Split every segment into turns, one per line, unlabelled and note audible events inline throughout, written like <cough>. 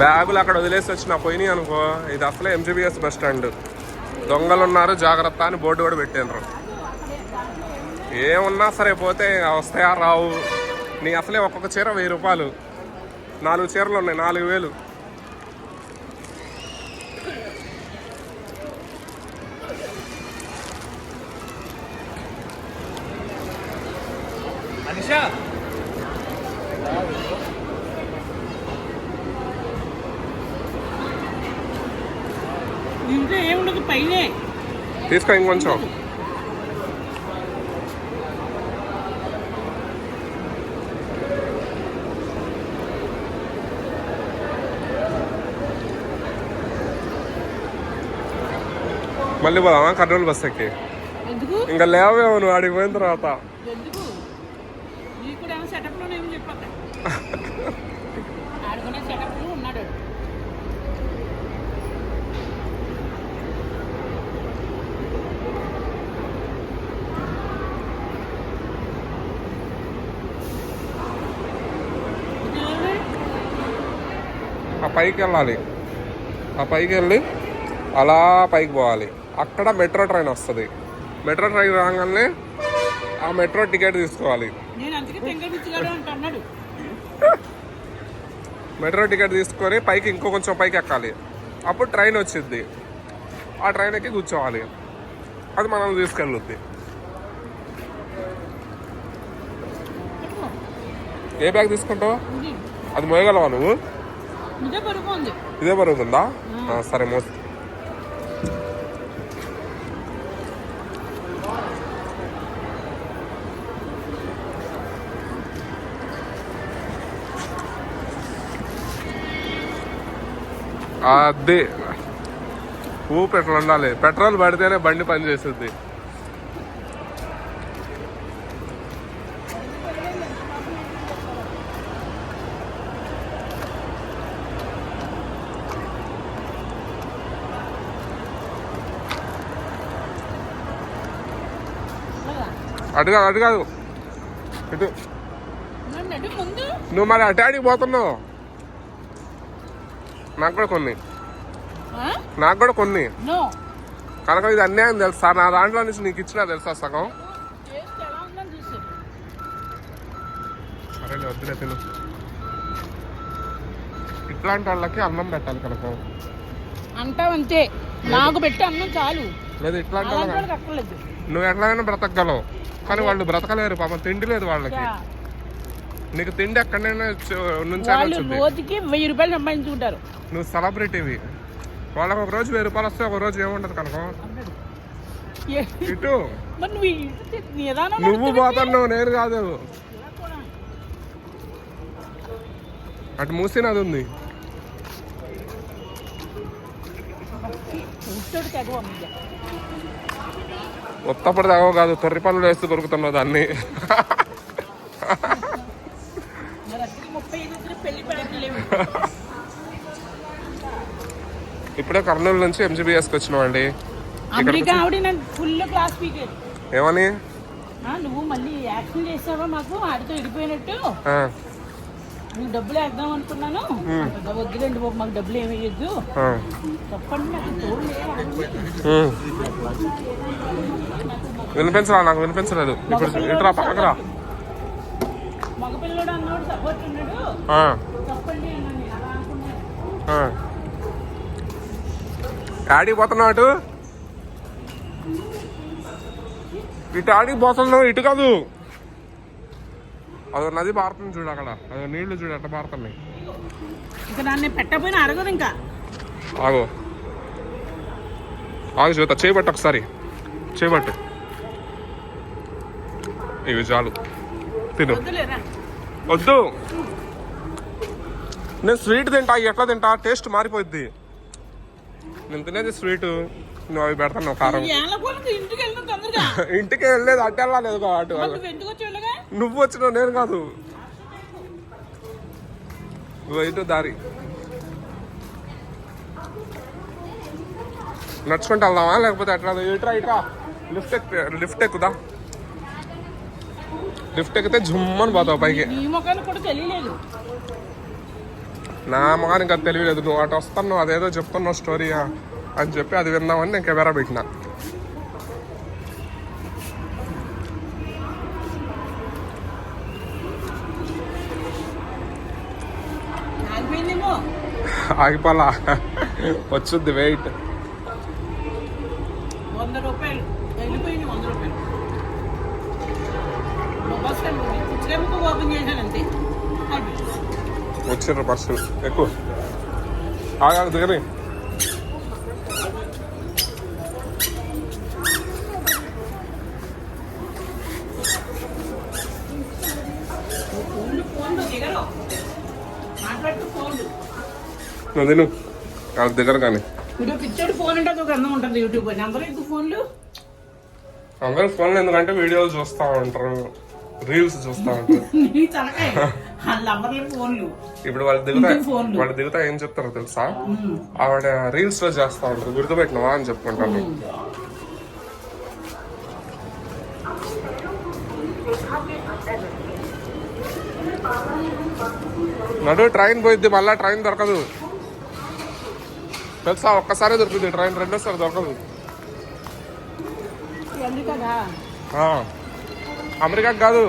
బ్యాగులు అక్కడ వదిలేసి వచ్చిన పోయినాయి అనుకో ఇది అసలే ఎంజీబీఎస్ బస్ స్టాండ్. దొంగలు ఉన్నారు జాగ్రత్త అని బోర్డు కూడా పెట్టిండ్రు. ఏమున్నా సరే పోతే వస్తాయా రావు. నీ అసలే ఒక్కొక్క చీర వెయ్యి రూపాయలు. నాలుగు చీరలు ఉన్నాయి నాలుగు వేలు.
అనిషా
ఇంట్లో ఏముండదు పైనే.
తీసుకో ఇంకొంచెం మళ్ళీ పోదామా? కర్నూలు బస్ ఎక్కి. ఇంకా లేవేమో నువ్వు ఆడికి పోయిన తర్వాత.
ఎందుకు <laughs> నీకు కూడా ఏమో సెటప్లోనే ఏమో చెప్పక్క ఆడుకునే సెటప్లో ఉన్నాడు వాడు. ఇది ఎవరు?
ఆ పైకి వెళ్ళాలి ఆ పైకి వెళ్ళి అలా పైకి పోవాలి. అక్కడ మెట్రో ట్రైన్ వస్తుంది. మెట్రో ట్రైన్ రాగానే ఆ మెట్రో టికెట్ తీసుకోవాలి. మెట్రో టికెట్ తీసుకొని పైకి ఇంకో కొంచెం పైకి ఎక్కాలి. అప్పుడు ట్రైన్ వచ్చింది ఆ ట్రైన్ ఎక్కి కూర్చోవాలి. అది మనం తీసుకెళ్ళుద్ది. ఏ బ్యాగ్ తీసుకుంటావు? అది మోయగలవా నువ్వు?
ఇదే బరువు ఉంది
ఆ, సరే మోస్. అది ఊపు ఎట్లా ఉండాలి. పెట్రోల్ పడితేనే బండి పని అటు కాదు అటు కాదు. ఇటు. నువ్వు మరి అటాడికి పోతున్నావు? నాకు కూడా కొన్ని. నాకు కూడా కొన్ని. కనుక ఇది అన్యాయం తెలుసా? నా దాంట్లో నుంచి నీకు ఇచ్చినా తెలుసా సగం? సరేలే వద్దులే తిను. ఇట్లాంటి వాళ్ళకి అన్నం పెట్టాలి కనుక.
అంటావంతే. నాకు పెట్టి అన్నం చాలు.
లేదు ఇట్లాంటి వాళ్ళకి నువ్వు ఎట్లయినా బ్రతకగలవు. కానీ వాళ్ళు బ్రతకలేరు పాపం తిండి లేదు వాళ్ళకి. నీకు తిండి ఎక్కడైనా నుంచి
రోజుకి వెయ్యి రూపాయలు సంపాదించుకుంటారు.
నువ్వు సెలబ్రిటీవి. వాళ్ళకి ఒక రోజు వెయ్యి రూపాయలు వస్తే ఒక రోజు ఏముండదు కనుక. ఇటు.
నువ్వు
పోతున్నావు నేను కాదు. అటు మూసినది ఉంది ఉత్తప్పుడు దాగో కాదు తొర్రి పనులు వేస్తూ దొరుకుతున్నావు దాన్ని ఇప్పుడే కర్నూలు నుంచి ఎంజీబీఎస్కి
క్లాస్ స్పీకర్
ఏమని?
నువ్వు మళ్ళీ యాక్షన్ చేసావా మాకు? ఆడితో విడిపోయినట్టు నీకు డబ్బులు వేద్దాం అనుకున్నాను. వద్దులేండి బాబు మాకు డబ్బులు ఏమి వేయద్దు. చెప్పండి నాకు.
వినిపించరా నాకు వినిపించలేదు. ఇప్పుడు ఇటురా పక్కకురా.
మగపిల్లడు సపోర్ట్ ఉన్నాడు. చెప్పండి.
ఆడికి పోతున్నావు అటు ఇటు ఆడికి పోతున్నావు ఇటు కాదు. అదో నది పారుతుంది చూడు అక్కడ. అదో నీళ్ళు చూడు ఎట్లా పారుతున్నాయి
ఇంకా దాన్ని అరగదు ఇంకా.
ఆగు. ఆగు చేయబట్టు ఒకసారి. చేయబట్టు ఇవి చాలు. తిను. వద్దు. నేను స్వీట్ తింటా ఎట్లా తింటా? టేస్ట్ మారిపోద్ది నేను తినేది స్వీట్. నువ్వు అవి పెడతాను కారం. <laughs>
ఇంటికి
వెళ్ళలేదు అటు వెళ్ళలేదు అటు
నువ్వు ఎందుకు వచ్చి వెళ్ళగా
నువ్వు వచ్చినావు నేను కాదు ఇటు దారి? నడుచుకుంటూ వెళ్దామా? లేకపోతే ఎట్లా? ఇట్రా ఇట్రా లిఫ్ట్ ఎక్కు లిఫ్ట్ ఎక్కుదా? లిఫ్ట్ ఎక్కితే జుమ్మని పోతావు పైకి.
నీ
మొగానికి అది తెలియలేదు. నువ్వు అటు వస్తున్నావు అదేదో చెప్తున్నావు స్టోరీయా అని చెప్పి అది విందామని నేను కెమెరా పెట్టిన
ఆగిపోయిందేమో
ఆగిపోలా వచ్చుద్ది వెయిట్
వంద రూపాయలు వెళ్ళిపోయింది వంద రూపాయలు బస్ స్టాండ్ పుచ్చలేముకు ఓపెన్ చేశాను అంతే. అయిపోయింది.
వచ్చిర్రు పర్సులు ఎక్కువ. ఆగాలి దిగని.
మాట్లాడుతూ ఫోన్లు.
నువ్వు తిను అది దిగరు కానీ
పిక్చర్ ఫోన్ అంటే ఒక అందం ఉంటుంది యూట్యూబ్ నెంబర్ ఎందుకు ఫోన్లు?
అందరూ ఫోన్లు ఎందుకంటే వీడియోలు చూస్తూ ఉంటారు రీల్స్ చూస్తూ ఉంటారు. <laughs> ఇప్పుడు వాళ్ళు దిగుతా. వాళ్ళు దిగుతా ఏం చెప్తారో తెలుసా. ఆవిడ రీల్స్లో చేస్తా ఉంటారు. గుర్తుపెట్టినవా అని చెప్పుకుంటాను. నడు ట్రైన్ పోయిద్ది మళ్ళా ట్రైన్ దొరకదు. తెలుసా? ఒక్కసారి దొరుకుతుంది. ట్రైన్ రెండోసారి దొరకదు.
ఇవన్నీ కదా
ఆ, అమెరికాకి కాదు.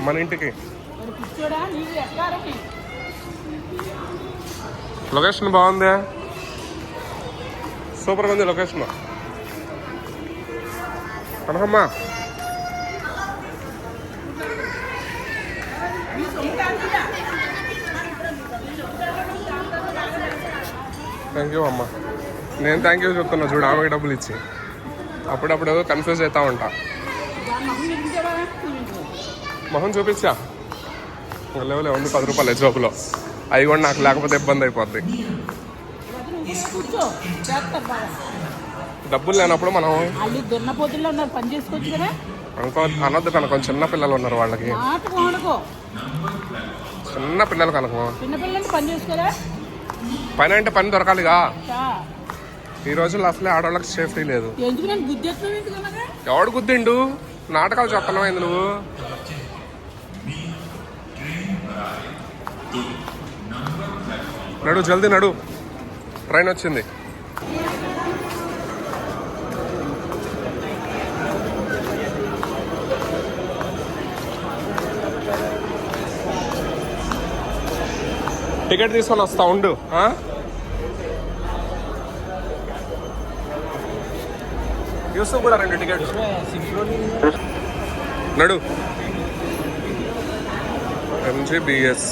మన ఇంటికి. లొకేషన్ బాగుంది? సూపర్గా ఉంది లొకేషన్. కనకమ్మా
నీ సొమ్ము కాదు కదా.
థ్యాంక్ యూ అమ్మా. నేను థ్యాంక్ యూ చెప్తున్నా చూడు ఆమెకి డబ్బులు ఇచ్చి. అప్పుడప్పుడు కన్ఫ్యూజ్ అవుతా ఉంటా.
మొహం? చూపించు.
లేవులే ఉంది పది రూపాయలు జోబులో. అవి కూడా నాకు లేకపోతే ఇబ్బంది అయిపోద్ది. డబ్బులు లేనప్పుడు మనం అనుకో అనొద్దు కనుక చిన్న పిల్లలు ఉన్నారు వాళ్ళకి. చిన్న పిల్లలు కనుక.
చిన్నపిల్లల్ని పని చేసుకోరా
పని అంటే పని దొరకాలిగా. ఈ రోజుల్లో అసలే ఆడవాళ్ళకి సేఫ్టీ లేదు? ఎవడు గుద్దిండు? నాటకాలు చెప్పడం అయింది నువ్వు నడు జల్దీ నడు. ట్రైన్ వచ్చింది. టికెట్ తీసుకొని వస్తా ఉండు. ఆ? యూసుఫ్ కూడా రెండు టికెట్స్ నడు. ఎంజీబీఎస్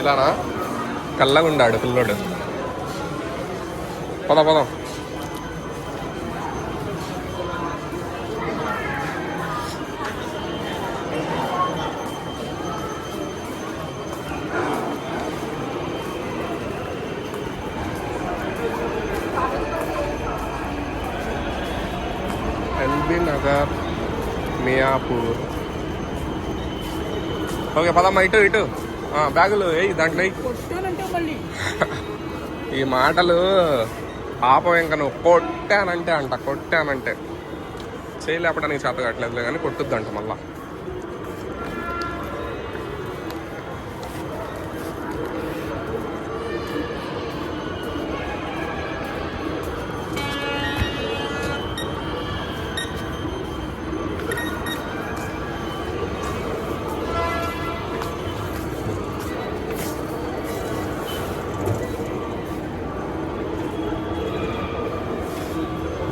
ఇలానా? కళ్ళగా ఉండాడు పిల్లోడు. పద పదం. ఎల్బీ నగర్ మియాపూర్. ఓకే పదమ్మా ఇటు ఇటు. ఆ, బ్యాగులు వేయి దాంట్లో ఈ మాటలు పాపం ఇంకా నువ్వు కొట్టానంటే అంట కొట్టానంటే. చేయలేపడానికి చేత కట్టలేదులే కానీ కొట్టుద్దంట మళ్ళీ.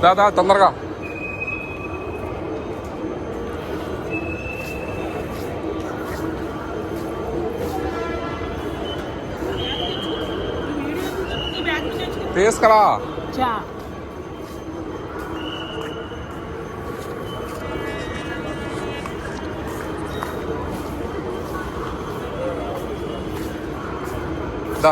దాదా తొందరగా
ఈ బ్యాగ్ నుంచి తెచ్చుకో.
తీసుకురా
చా
దా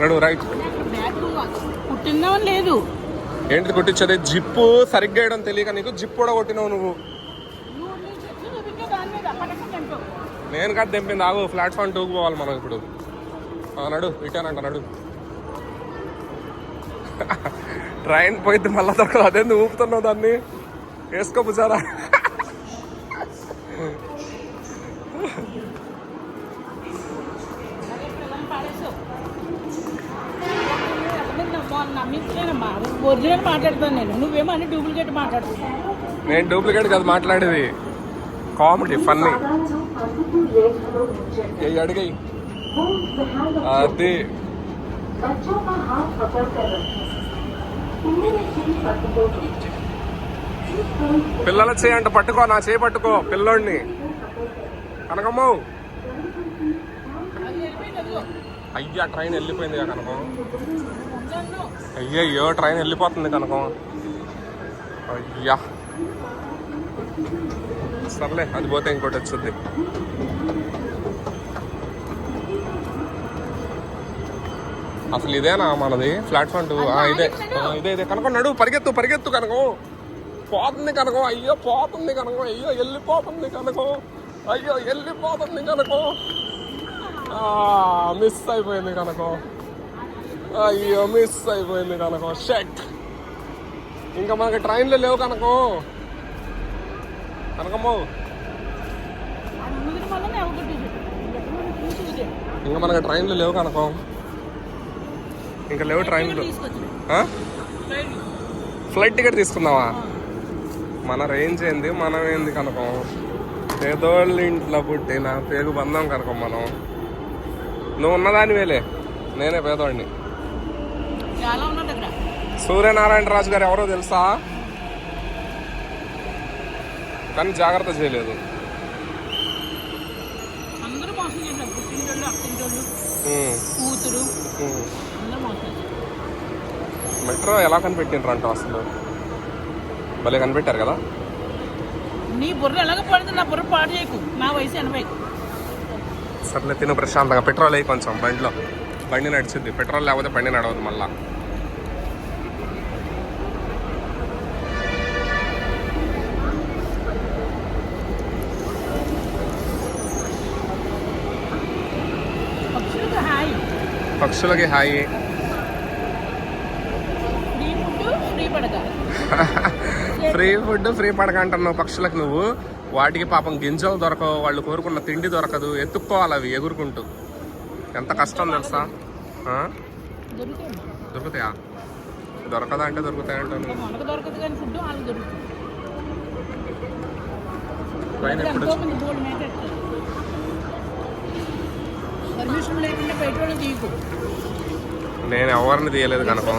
నడు రైట్
లేదు
ఏంటిది కొట్టించేది జిప్పు సరిగ్గా వేయడం తెలియక నీకు జిప్ కూడా కొట్టినావు నువ్వు. నేను కాదు తెంపింది. ఆగు ప్లాట్ఫామ్ టూకి పోవాలి మనం ఇప్పుడు. నడు రిటర్న్ అంట నడు. <laughs> ట్రైన్ పోయిద్ది మళ్ళా దొరకదు. అదే నువ్వు ఊపుతున్నావు దాన్ని? వేసుకో పుజారా
ఒరిజినల్ మాట్లాడతాను నేను. డూప్లికేట్ మాట్లాడుతున్నావు
నేను డూప్లికేట్ కాదు మాట్లాడేది కామెడీ ఫన్నీ. ఏ అడిగాయి. అది. పిల్లల చేయి పట్టుకో నా చేయి పట్టుకో పిల్లోడిని. కనకమ్మ. అయ్యా ట్రైన్ వెళ్ళిపోయింది కనకం. అయ్యయ్యో ట్రైన్ వెళ్ళిపోతుంది కనకం. అయ్యా. సర్లే అది పోతే ఇంకోటి వచ్చింది. అసలు ఇదేనా మనది? ప్లాట్ఫామ్ టూ ఆ, ఇదే. ఇదే ఇదే. కనుక నడు పరిగెత్తు పరిగెత్తు కనుకో. పోతుంది కనుకో. అయ్యో పోతుంది కనుకో. అయ్యో వెళ్ళిపోతుంది కనుకో. అయ్యో వెళ్ళిపోతుంది కనుకో. మిస్ అయిపోయింది కనుకో అయ్యో మిస్ అయిపోయింది కనుకో షెట్ ఇంకా మనకి ట్రైన్లు లేవు కనుకో కనకమ్మో ఇంకా మనకి ట్రైన్లు లేవు కనుకో ఇంకా లేవు ట్రైన్లు ఫ్లైట్ టికెట్ తీసుకుందామా మన రేంజ్ ఏంది? మనం ఏంది కనుకం? పేదోళ్ళ ఇంట్లో పుట్టిన పేగు బంధం కనుక మనం. నువ్వు ఉన్నదాని వేలే నేనే
అక్కడ
సూర్యనారాయణ రాజు గారు ఎవరో తెలుసా? కానీ జాగ్రత్త చేయలేదు. మెట్రో ఎలా కనిపెట్టిండ్రు అంట అసలు? భలే కనిపెట్టారు కదా?
నీ బుర్ర ఎలాగ పడుతుంది నా బుర్ర పాడు చేయకు. నా వయసు ఎనభై.
సర్లే తిను ప్రశాంతంగా. పెట్రోల్ అయ్యి కొంచెం బండిలో. బండి నడిచింది పెట్రోల్ లేకపోతే బండి నడవదు మళ్ళా.
పక్షులకు హాయ్. <laughs> ఫ్రీ ఫుడ్ ఫ్రీ పడక
అంటున్నావు పక్షులకు నువ్వు. వాటికి పాపం గింజలు దొరకవు వాళ్ళు కోరుకున్న తిండి దొరకదు ఎత్తుక్కోవాలి అవి ఎగురుకుంటూ. ఎంత కష్టం తెలుసా? దొరుకుతాయా? దొరకదా అంటే దొరుకుతాయి అంటాను ట్రైన్ ఎప్పుడు నేను ఎవరిని తీయలేదు కనుక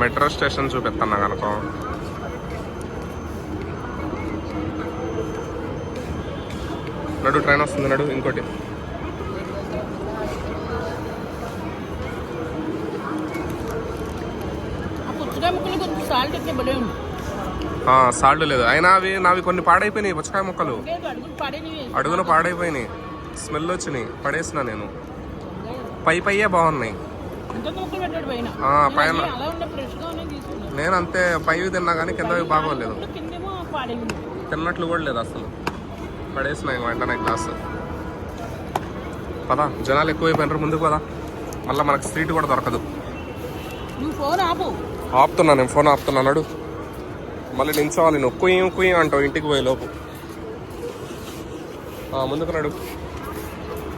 మెట్రో స్టేషన్ చూపిస్తున్నా కనుక నడు ట్రైన్ వస్తుంది నడు ఇంకోటి.
సాల్ట్
లేదు. అయినా అవి నావి కొన్ని పాడైపోయినాయి పుచ్చకాయ ముక్కలు.
అడుగులు
పాడైపోయినాయి. స్మెల్ వచ్చినాయి. పడేసిన నేను. పై పయ్యే బాగున్నాయి.
పైన. నేను
అంతే పైవి తిన్నా కానీ కిందవి బాగోలేదు. తిన్నట్లు కూడా లేదు అసలు. పడేసిన వెంటనే క్లాస్ పదా జనాలు ఎక్కువైపోయినారు ముందుకు పదా. మళ్ళీ మనకు సీట్ కూడా దొరకదు. ఆపుతున్నా నేను ఫోన్ ఆపుతున్నా నడు. మళ్ళీ నించోవాలి నువ్వు కుయ్యం కుయ్యం అంటావు ఇంటికి పోయే లోపు. ముందుకు నడు.